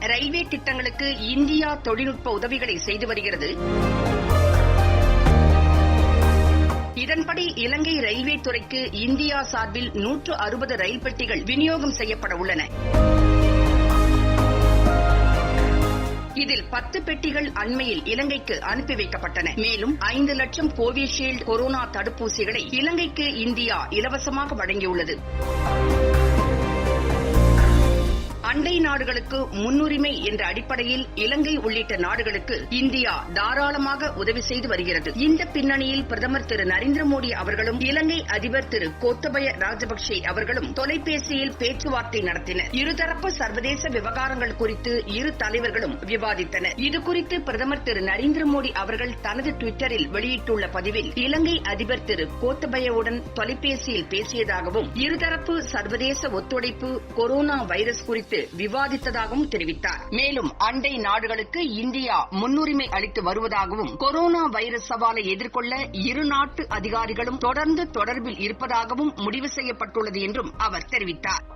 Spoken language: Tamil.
ரயில்வே திட்டங்களுக்கு இந்தியா தொழில்நுட்ப உதவிகளை செய்து வருகிறது. இதன்படி இலங்கை ரயில்வே துறைக்கு இந்தியா சார்பில் நூற்று அறுபது ரயில் பெட்டிகள் விநியோகம் செய்யப்பட உள்ளன. இதில் பத்து பெட்டிகள் அண்மையில் இலங்கைக்கு அனுப்பி வைக்கப்பட்டன. மேலும் ஐந்து லட்சம் கோவிஷீல்டு கொரோனா தடுப்பூசிகளை இலங்கைக்கு இந்தியா இலவசமாக வழங்கியுள்ளது. அண்டை நாடுகளுக்கு முன்னுரிமை என்ற அடிப்படையில் இலங்கை உள்ளிட்ட நாடுகளுக்கு இந்தியா தாராளமாக உதவி செய்து வருகிறது. இந்த பின்னணியில் பிரதமர் திரு நரேந்திர மோடி அவர்களும் இலங்கை அதிபர் திரு கோத்தபய ராஜபக்சே அவர்களும் தொலைபேசியில் பேச்சுவார்த்தை நடத்தினர். இருதரப்பு சர்வதேச விவகாரங்கள் குறித்து இரு தலைவர்களும் விவாதித்தனர். இதுகுறித்து பிரதமர் திரு நரேந்திர மோடி அவர்கள் தனது டுவிட்டரில் வெளியிட்டுள்ள பதிவில் இலங்கை அதிபர் திரு கோத்தபயவுடன் தொலைபேசியில் பேசியதாகவும் இருதரப்பு சர்வதேச ஒத்துழைப்பு கொரோனா வைரஸ் குறித்து விவாதித்ததாகவும் தெரிவித்தார். மேலும் அண்டை நாடுகளுக்கு இந்தியா முன்னுரிமை அளித்து வருவதாகவும் கொரோனா வைரஸ் சவாலை எதிர்கொள்ள இரு நாட்டு அதிகாரிகளும் தொடர்ந்து தொடர்பில் இருப்பதாகவும் முடிவு செய்யப்பட்டுள்ளது என்றும் அவர் தெரிவித்தார்.